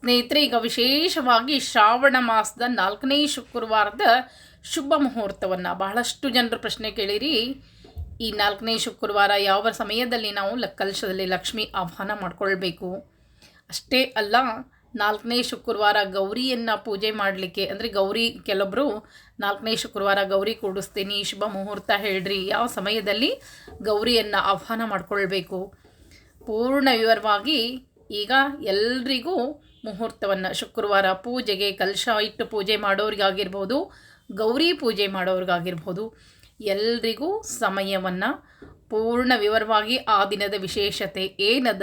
ಸ್ನೇಹಿತರೆ, ಈಗ ವಿಶೇಷವಾಗಿ ಶ್ರಾವಣ ಮಾಸದ ನಾಲ್ಕನೇ ಶುಕ್ರವಾರದ ಶುಭ ಮುಹೂರ್ತವನ್ನು ಬಹಳಷ್ಟು ಜನರು ಪ್ರಶ್ನೆ ಕೇಳಿರಿ. ಈ ನಾಲ್ಕನೇ ಶುಕ್ರವಾರ ಯಾವ ಸಮಯದಲ್ಲಿ ನಾವು ಕಲಶದಲ್ಲಿ ಲಕ್ಷ್ಮಿ ಆಹ್ವಾನ ಮಾಡಿಕೊಳ್ಬೇಕು? ಅಷ್ಟೇ ಅಲ್ಲ, ನಾಲ್ಕನೇ ಶುಕ್ರವಾರ ಗೌರಿಯನ್ನು ಪೂಜೆ ಮಾಡಲಿಕ್ಕೆ, ಅಂದರೆ ಗೌರಿ ಕೆಲವೊಬ್ಬರು ನಾಲ್ಕನೇ ಶುಕ್ರವಾರ ಗೌರಿ ಕೂಡಿಸ್ತೀನಿ, ಶುಭ ಮುಹೂರ್ತ ಹೇಳ್ರಿ, ಯಾವ ಸಮಯದಲ್ಲಿ ಗೌರಿಯನ್ನು ಆಹ್ವಾನ ಮಾಡಿಕೊಳ್ಬೇಕು? ಪೂರ್ಣ ವಿವರವಾಗಿ ಈಗ ಎಲ್ರಿಗೂ ಮುಹೂರ್ತವನ್ನು ಶುಕ್ರವಾರ ಪೂಜೆಗೆ ಕಲಶ ಇಟ್ಟು ಪೂಜೆ ಮಾಡೋರಿಗಾಗಿರ್ಬೋದು, ಗೌರಿ ಪೂಜೆ ಮಾಡೋರಿಗಾಗಿರ್ಬೋದು. ಎಲ್ರಿಗೂ ಸಮಯವನ್ನು ಪೂರ್ಣ ವಿವರವಾಗಿ ಆ ದಿನದ ವಿಶೇಷತೆ ಏನದ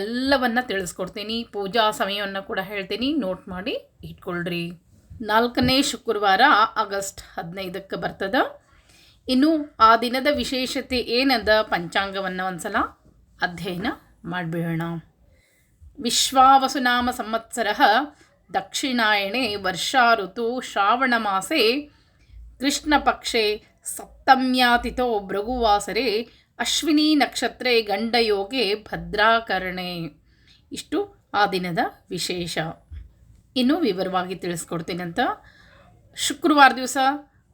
ಎಲ್ಲವನ್ನು ತಿಳಿಸ್ಕೊಡ್ತೀನಿ. ಪೂಜಾ ಸಮಯವನ್ನು ಕೂಡ ಹೇಳ್ತೀನಿ. ನೋಟ್ ಮಾಡಿ ಇಟ್ಕೊಳ್ರಿ. ನಾಲ್ಕನೇ ಶುಕ್ರವಾರ ಆಗಸ್ಟ್ ಹದಿನೈದಕ್ಕೆ ಬರ್ತದ. ಇನ್ನು ಆ ದಿನದ ವಿಶೇಷತೆ ಏನದ ಪಂಚಾಂಗವನ್ನು ಒಂದ್ಸಲ ಅಧ್ಯಯನ ಮಾಡಿಬಿಡೋಣ. ವಿಶ್ವಾವಸುನಾಮ ಸಂವತ್ಸರ ದಕ್ಷಿಣಾಯಣೆ ವರ್ಷಾ ಋತು ಶ್ರಾವಣ ಮಾಸೆ ಕೃಷ್ಣಪಕ್ಷೆ ಸಪ್ತಮ್ಯಾತಿಥೋ ಭೃಗುವಾಸರೆ ಅಶ್ವಿನಿ ನಕ್ಷತ್ರೆ ಗಂಡಯೋಗೆ ಭದ್ರಾಕರಣೆ ಇಷ್ಟು ಆ ದಿನದ ವಿಶೇಷ. ಇನ್ನು ವಿವರವಾಗಿ ತಿಳಿಸ್ಕೊಡ್ತೀನಂತ ಶುಕ್ರವಾರ ದಿವಸ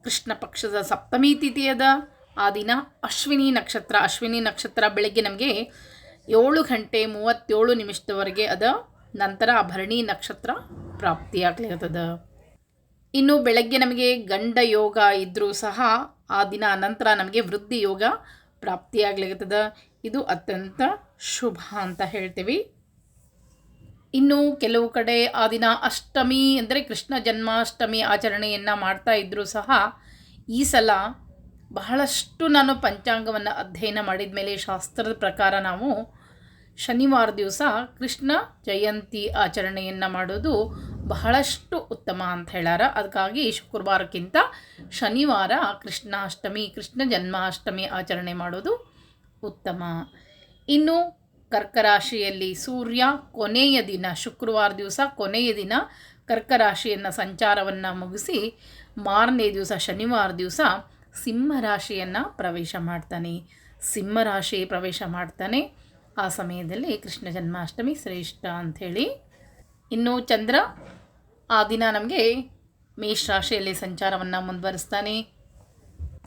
ಕೃಷ್ಣ ಪಕ್ಷದ ಸಪ್ತಮಿ ತಿಥಿಯದ ಆ ದಿನ ಅಶ್ವಿನಿ ನಕ್ಷತ್ರ ಅಶ್ವಿನಿ ನಕ್ಷತ್ರ ಬೆಳಗ್ಗೆ ನಮಗೆ ಏಳು ಗಂಟೆ ಮೂವತ್ತೇಳು ನಿಮಿಷದವರೆಗೆ ಅದ ನಂತರ ಭರಣಿ ನಕ್ಷತ್ರ ಪ್ರಾಪ್ತಿಯಾಗ್ಲಿರ್ತದ. ಇನ್ನು ಬೆಳಗ್ಗೆ ನಮಗೆ ಗಂಡ ಯೋಗ ಇದ್ದರೂ ಸಹ ಆ ದಿನ ನಂತರ ನಮಗೆ ವೃದ್ಧಿ ಯೋಗ ಪ್ರಾಪ್ತಿಯಾಗ್ಲಿರ್ತದ. ಇದು ಅತ್ಯಂತ ಶುಭ ಅಂತ ಹೇಳ್ತೀವಿ. ಇನ್ನು ಕೆಲವು ಕಡೆ ಆ ದಿನ ಅಷ್ಟಮಿ ಅಂದರೆ ಕೃಷ್ಣ ಜನ್ಮಾಷ್ಟಮಿ ಆಚರಣೆಯನ್ನು ಮಾಡ್ತಾ ಇದ್ದರೂ ಸಹ ಈ ಸಲ ಬಹಳಷ್ಟು ನಾನು ಪಂಚಾಂಗವನ್ನು ಅಧ್ಯಯನ ಮಾಡಿದ ಮೇಲೆ ಶಾಸ್ತ್ರದ ಪ್ರಕಾರ ನಾವು ಶನಿವಾರ ದಿವಸ ಕೃಷ್ಣ ಜಯಂತಿ ಆಚರಣೆಯನ್ನು ಮಾಡೋದು ಬಹಳಷ್ಟು ಉತ್ತಮ ಅಂತ ಹೇಳಾರ ಅದಕ್ಕಾಗಿ ಶುಕ್ರವಾರಕ್ಕಿಂತ ಶನಿವಾರ ಕೃಷ್ಣಾಷ್ಟಮಿ, ಕೃಷ್ಣ ಜನ್ಮಾಷ್ಟಮಿ ಆಚರಣೆ ಮಾಡೋದು ಉತ್ತಮ. ಇನ್ನು ಕರ್ಕರಾಶಿಯಲ್ಲಿ ಸೂರ್ಯ ಕೊನೆಯ ದಿನ, ಶುಕ್ರವಾರ ದಿವಸ ಕೊನೆಯ ದಿನ ಕರ್ಕರಾಶಿಯನ್ನು ಸಂಚಾರವನ್ನು ಮುಗಿಸಿ ಮಾರನೇ ದಿವಸ ಶನಿವಾರ ದಿವಸ ಸಿಂಹರಾಶಿಯನ್ನು ಪ್ರವೇಶ ಮಾಡ್ತಾನೆ. ಸಿಂಹರಾಶಿ ಪ್ರವೇಶ ಮಾಡ್ತಾನೆ. ಆ ಸಮಯದಲ್ಲಿ ಕೃಷ್ಣ ಜನ್ಮಾಷ್ಟಮಿ ಶ್ರೇಷ್ಠ ಅಂಥೇಳಿ. ಇನ್ನು ಚಂದ್ರ, ಆ ದಿನ ನಮಗೆ ಮೇಷರಾಶಿಯಲ್ಲಿ ಸಂಚಾರವನ್ನು ಮುಂದುವರಿಸ್ತಾನೆ.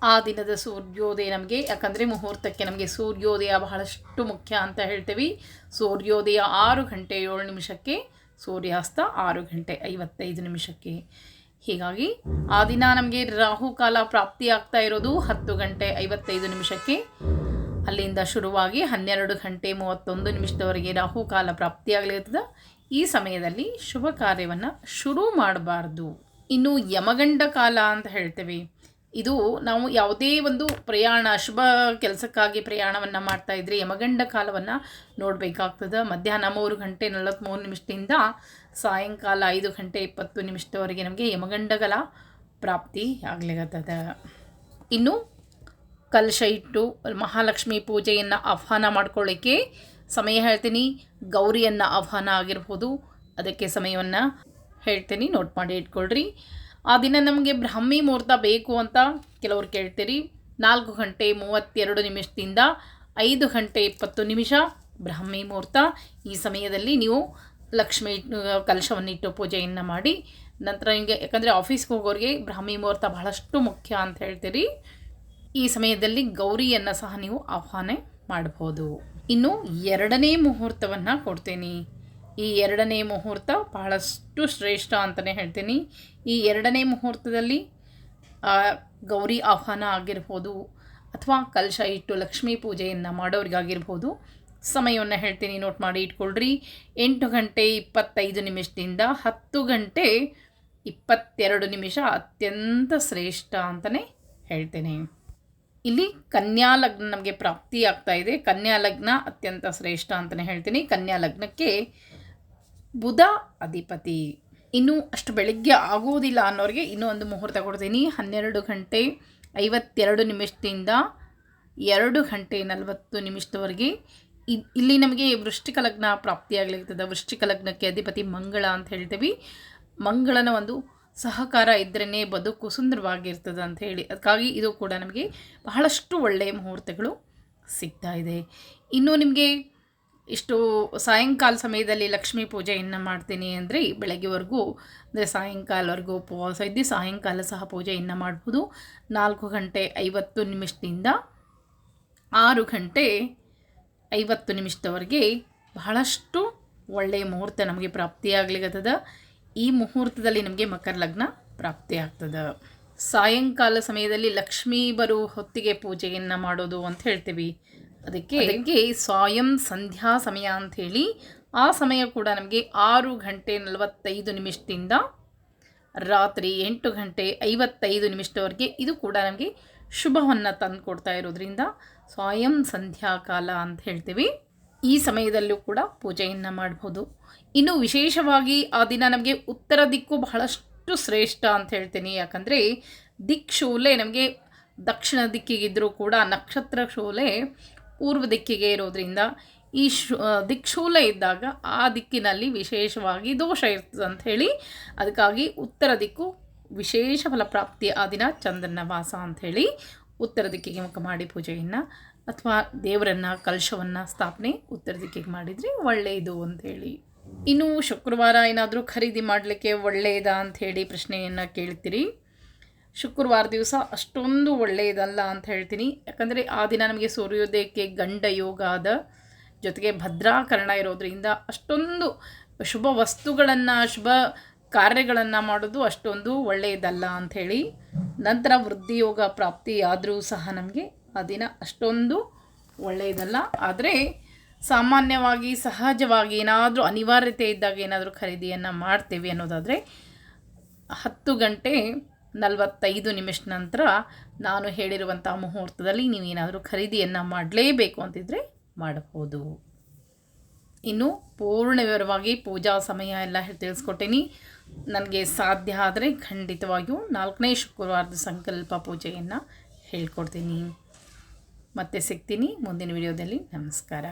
ಆ ದಿನದ ಸೂರ್ಯೋದಯ ನಮಗೆ, ಯಾಕಂದರೆ ಮುಹೂರ್ತಕ್ಕೆ ನಮಗೆ ಸೂರ್ಯೋದಯ ಬಹಳಷ್ಟು ಮುಖ್ಯ ಅಂತ ಹೇಳ್ತೀವಿ. ಸೂರ್ಯೋದಯ ಆರು ಗಂಟೆ ಏಳು ನಿಮಿಷಕ್ಕೆ, ಸೂರ್ಯಾಸ್ತ ಆರು ಗಂಟೆ ಐವತ್ತೈದು ನಿಮಿಷಕ್ಕೆ. ಹೀಗಾಗಿ ಆ ದಿನ ನಮಗೆ ರಾಹುಕಾಲ ಪ್ರಾಪ್ತಿಯಾಗ್ತಾ ಇರೋದು ಹತ್ತು ಗಂಟೆ ಐವತ್ತೈದು ನಿಮಿಷಕ್ಕೆ. ಅಲ್ಲಿಂದ ಶುರುವಾಗಿ ಹನ್ನೆರಡು ಗಂಟೆ ಮೂವತ್ತೊಂದು ನಿಮಿಷದವರೆಗೆ ರಾಹುಕಾಲ ಪ್ರಾಪ್ತಿಯಾಗಲಿರ್ತದೆ ಈ ಸಮಯದಲ್ಲಿ ಶುಭ ಕಾರ್ಯವನ್ನು ಶುರು ಮಾಡಬಾರ್ದು. ಇನ್ನು ಯಮಗಂಡ ಕಾಲ ಅಂತ ಹೇಳ್ತೇವೆ. ಇದು ನಾವು ಯಾವುದೇ ಒಂದು ಪ್ರಯಾಣ, ಶುಭ ಕೆಲಸಕ್ಕಾಗಿ ಪ್ರಯಾಣವನ್ನು ಮಾಡ್ತಾ ಇದ್ರೆ ಯಮಗಂಡ ಕಾಲವನ್ನು ನೋಡಬೇಕಾಗ್ತದೆ. ಮಧ್ಯಾಹ್ನ ಮೂರು ಗಂಟೆ ನಲವತ್ತ್ಮೂರು ನಿಮಿಷದಿಂದ ಸಾಯಂಕಾಲ ಐದು ಗಂಟೆ ಇಪ್ಪತ್ತು ನಿಮಿಷದವರೆಗೆ ನಮಗೆ ಯಮಗಂಡಗಳ ಪ್ರಾಪ್ತಿ ಆಗಲಿಗತ್ತದ ಇನ್ನು ಕಲಶ ಇಟ್ಟು ಮಹಾಲಕ್ಷ್ಮಿ ಪೂಜೆಯನ್ನು ಆಹ್ವಾನ ಮಾಡ್ಕೊಳ್ಳಿಕ್ಕೆ ಸಮಯ ಹೇಳ್ತೀನಿ. ಗೌರಿಯನ್ನು ಆಹ್ವಾನ ಆಗಿರ್ಬೋದು. ಅದಕ್ಕೆ ಸಮಯವನ್ನು ಹೇಳ್ತೀನಿ. ನೋಟ್ ಮಾಡಿ ಇಟ್ಕೊಳ್ರಿ. ಆ ದಿನ ನಮಗೆ ಬ್ರಾಹ್ಮಿ ಮುಹೂರ್ತ ಬೇಕು ಅಂತ ಕೆಲವರು ಕೇಳ್ತೀರಿ. ನಾಲ್ಕು ಗಂಟೆ ಮೂವತ್ತೆರಡು ನಿಮಿಷದಿಂದ ಐದು ಗಂಟೆ ಇಪ್ಪತ್ತು ನಿಮಿಷ ಬ್ರಾಹ್ಮಿ ಮುಹೂರ್ತ. ಈ ಸಮಯದಲ್ಲಿ ನೀವು ಲಕ್ಷ್ಮಿ, ಕಲಶವನ್ನು ಇಟ್ಟು ಪೂಜೆಯನ್ನು ಮಾಡಿ. ನಂತರ ನಿಮಗೆ, ಯಾಕಂದರೆ ಆಫೀಸ್ಗೆ ಹೋಗೋರಿಗೆ ಬ್ರಾಹ್ಮಿ ಮುಹೂರ್ತ ಬಹಳಷ್ಟು ಮುಖ್ಯ ಅಂತ ಹೇಳ್ತೀರಿ. ಈ ಸಮಯದಲ್ಲಿ ಗೌರಿಯನ್ನು ಸಹ ನೀವು ಆಹ್ವಾನ ಮಾಡಬಹುದು. ಇನ್ನು ಎರಡನೇ ಮುಹೂರ್ತವನ್ನು ಕೊಡ್ತೀನಿ. ಈ ಎರಡನೇ ಮುಹೂರ್ತ ಬಹಳಷ್ಟು ಶ್ರೇಷ್ಠ ಅಂತಲೇ ಹೇಳ್ತೀನಿ. ಈ ಎರಡನೇ ಮುಹೂರ್ತದಲ್ಲಿ ಗೌರಿ ಆಹ್ವಾನ ಆಗಿರ್ಬೋದು, ಅಥವಾ ಕಲಶ ಇಟ್ಟು ಲಕ್ಷ್ಮೀ ಪೂಜೆಯನ್ನು ಮಾಡೋರಿಗಾಗಿರ್ಬೋದು, ಸಮಯವನ್ನು ಹೇಳ್ತೀನಿ. ನೋಟ್ ಮಾಡಿ ಇಟ್ಕೊಳ್ರಿ. ಎಂಟು ಗಂಟೆ ಇಪ್ಪತ್ತೈದು ನಿಮಿಷದಿಂದ ಹತ್ತು ಗಂಟೆ ಇಪ್ಪತ್ತೆರಡು ನಿಮಿಷ ಅತ್ಯಂತ ಶ್ರೇಷ್ಠ ಅಂತಲೇ ಹೇಳ್ತೇನೆ. ಇಲ್ಲಿ ಕನ್ಯಾ ಲಗ್ನ ನಮಗೆ ಪ್ರಾಪ್ತಿ ಆಗ್ತಾ ಇದೆ. ಕನ್ಯಾ ಲಗ್ನ ಅತ್ಯಂತ ಶ್ರೇಷ್ಠ ಅಂತಲೇ ಹೇಳ್ತೀನಿ. ಕನ್ಯಾ ಲಗ್ನಕ್ಕೆ ಬುಧ ಅಧಿಪತಿ. ಇನ್ನು ಅಷ್ಟು ಬೆಳಗ್ಗೆ ಆಗೋದಿಲ್ಲ ಅನ್ನೋರಿಗೆ ಇನ್ನೂ ಒಂದು ಮುಹೂರ್ತ ಕೊಡ್ತೀನಿ. ಹನ್ನೆರಡು ಗಂಟೆ ಐವತ್ತೆರಡು ನಿಮಿಷದಿಂದ ಎರಡು ಗಂಟೆ ನಲವತ್ತು ನಿಮಿಷದವರೆಗೆ ಇಲ್ಲಿ ನಮಗೆ ವೃಶ್ಚಿಕ ಲಗ್ನ ಪ್ರಾಪ್ತಿಯಾಗಲಿರ್ತದೆ ವೃಶ್ಚಿಕ ಲಗ್ನಕ್ಕೆ ಅಧಿಪತಿ ಮಂಗಳ ಅಂತ ಹೇಳ್ತೀವಿ. ಮಂಗಳನ ಒಂದು ಸಹಕಾರ ಇದ್ರೇ ಬದುಕು ಸುಂದರವಾಗಿರ್ತದೆ ಅಂತ ಹೇಳಿ. ಅದಕ್ಕಾಗಿ ಇದು ಕೂಡ ನಮಗೆ ಬಹಳಷ್ಟು ಒಳ್ಳೆಯ ಮುಹೂರ್ತಗಳು ಸಿಗ್ತಾ ಇದೆ. ಇನ್ನು ನಿಮಗೆ ಇಷ್ಟು ಸಾಯಂಕಾಲ ಸಮಯದಲ್ಲಿ ಲಕ್ಷ್ಮೀ ಪೂಜೆಯನ್ನು ಮಾಡ್ತೀನಿ ಅಂದರೆ ಬೆಳಗ್ಗೆವರೆಗೂ, ಅಂದರೆ ಸಾಯಂಕಾಲವರೆಗೂ ಉಪವಾಸ ಇದ್ದು ಸಾಯಂಕಾಲ ಸಹ ಪೂಜೆಯನ್ನು ಮಾಡ್ಬೋದು. ನಾಲ್ಕು ಗಂಟೆ ಐವತ್ತು ನಿಮಿಷದಿಂದ ಆರು ಗಂಟೆ ಐವತ್ತು ನಿಮಿಷದವರೆಗೆ ಬಹಳಷ್ಟು ಒಳ್ಳೆಯ ಮುಹೂರ್ತ ನಮಗೆ ಪ್ರಾಪ್ತಿಯಾಗ್ಲಿಕ್ಕತ್ತದ ಈ ಮುಹೂರ್ತದಲ್ಲಿ ನಮಗೆ ಮಕರ ಲಗ್ನ ಪ್ರಾಪ್ತಿ ಆಗ್ತದೆ. ಸಾಯಂಕಾಲ ಸಮಯದಲ್ಲಿ ಲಕ್ಷ್ಮೀ ಬರುವ ಹೊತ್ತಿಗೆ ಪೂಜೆಯನ್ನು ಮಾಡೋದು ಅಂತ ಹೇಳ್ತೀವಿ. ಅದಕ್ಕೆ ಅದಕ್ಕೆ ಸ್ವಯಂ ಸಂಧ್ಯಾ ಸಮಯ ಅಂಥೇಳಿ ಆ ಸಮಯ ಕೂಡ ನಮಗೆ ಆರು ಗಂಟೆ ನಲವತ್ತೈದು ನಿಮಿಷದಿಂದ ರಾತ್ರಿ ಎಂಟು ಗಂಟೆ ಐವತ್ತೈದು ನಿಮಿಷದವರೆಗೆ ಇದು ಕೂಡ ನಮಗೆ ಶುಭವನ್ನು ತಂದು ಕೊಡ್ತಾ ಇರೋದ್ರಿಂದ ಸ್ವಯಂ ಸಂಧ್ಯಾಕಾಲ ಅಂತ ಹೇಳ್ತೀವಿ. ಈ ಸಮಯದಲ್ಲೂ ಕೂಡ ಪೂಜೆಯನ್ನು ಮಾಡ್ಬೋದು. ಇನ್ನು ವಿಶೇಷವಾಗಿ ಆ ದಿನ ನಮಗೆ ಉತ್ತರ ದಿಕ್ಕು ಬಹಳಷ್ಟು ಶ್ರೇಷ್ಠ ಅಂತ ಹೇಳ್ತೀನಿ. ಯಾಕಂದರೆ ದಿಕ್ ಶೂಲೆ ನಮಗೆ ದಕ್ಷಿಣ ದಿಕ್ಕಿಗಿದ್ದರೂ ಕೂಡ ನಕ್ಷತ್ರ ಶೂಲೆ ಪೂರ್ವ ದಿಕ್ಕಿಗೆ ಇರೋದ್ರಿಂದ ಈ ಶು ಇದ್ದಾಗ ಆ ದಿಕ್ಕಿನಲ್ಲಿ ವಿಶೇಷವಾಗಿ ದೋಷ ಇರ್ತದೆ ಹೇಳಿ ಅದಕ್ಕಾಗಿ ಉತ್ತರ ದಿಕ್ಕು ವಿಶೇಷ ಫಲಪ್ರಾಪ್ತಿ ಆ ದಿನ ಚಂದ್ರನ ವಾಸ ಅಂಥೇಳಿ ಉತ್ತರ ದಿಕ್ಕಿಗೆ ಮುಖ ಮಾಡಿ ಪೂಜೆಯನ್ನು ಅಥವಾ ದೇವರನ್ನು ಕಲಶವನ್ನು ಸ್ಥಾಪನೆ ಉತ್ತರ ದಿಕ್ಕಿಗೆ ಮಾಡಿದರೆ ಒಳ್ಳೆಯದು ಅಂಥೇಳಿ ಇನ್ನು ಶುಕ್ರವಾರ ಏನಾದರೂ ಖರೀದಿ ಮಾಡಲಿಕ್ಕೆ ಒಳ್ಳೆಯದಾ ಅಂಥೇಳಿ ಪ್ರಶ್ನೆಯನ್ನು ಕೇಳ್ತೀರಿ. ಶುಕ್ರವಾರ ದಿವಸ ಅಷ್ಟೊಂದು ಒಳ್ಳೆಯದಲ್ಲ ಅಂತ ಹೇಳ್ತೀನಿ. ಯಾಕಂದರೆ ಆ ದಿನ ನಮಗೆ ಸೂರ್ಯೋದಯಕ್ಕೆ ಗಂಡ ಯೋಗ ಆದ ಜೊತೆಗೆ ಭದ್ರಾಕರಣ ಇರೋದರಿಂದ ಅಷ್ಟೊಂದು ಶುಭ ವಸ್ತುಗಳನ್ನು, ಶುಭ ಕಾರ್ಯಗಳನ್ನು ಮಾಡೋದು ಅಷ್ಟೊಂದು ಒಳ್ಳೆಯದಲ್ಲ ಅಂಥೇಳಿ ನಂತರ ವೃದ್ಧಿಯೋಗ ಪ್ರಾಪ್ತಿ ಆದರೂ ಸಹ ನಮಗೆ ಆ ದಿನ ಅಷ್ಟೊಂದು ಒಳ್ಳೆಯದಲ್ಲ. ಆದರೆ ಸಾಮಾನ್ಯವಾಗಿ ಸಹಜವಾಗಿ ಏನಾದರೂ ಅನಿವಾರ್ಯತೆ ಇದ್ದಾಗ ಏನಾದರೂ ಖರೀದಿಯನ್ನು ಮಾಡ್ತೇವೆ ಅನ್ನೋದಾದರೆ ಹತ್ತು ಗಂಟೆ ನಲವತ್ತೈದು ನಿಮಿಷ ನಂತರ ನಾನು ಹೇಳಿರುವಂಥ ಮುಹೂರ್ತದಲ್ಲಿ ನೀವೇನಾದರೂ ಖರೀದಿಯನ್ನು ಮಾಡಲೇಬೇಕು ಅಂತಿದ್ದರೆ ಮಾಡಬಹುದು. ಇನ್ನು ಪೂರ್ಣ ವಿವರವಾಗಿ ಪೂಜಾ ಸಮಯ ಎಲ್ಲ ತಿಳಿಸ್ಕೊಟ್ಟೀನಿ. ನನಗೆ ಸಾಧ್ಯ ಆದರೆ ಖಂಡಿತವಾಗಿಯೂ ನಾಲ್ಕನೇ ಶುಕ್ರವಾರದ ಸಂಕಲ್ಪ ಪೂಜೆಯನ್ನು ಹೇಳ್ಕೊಡ್ತೀನಿ. ಮತ್ತೆ ಸಿಗ್ತೀನಿ ಮುಂದಿನ ವಿಡಿಯೋದಲ್ಲಿ. ನಮಸ್ಕಾರ.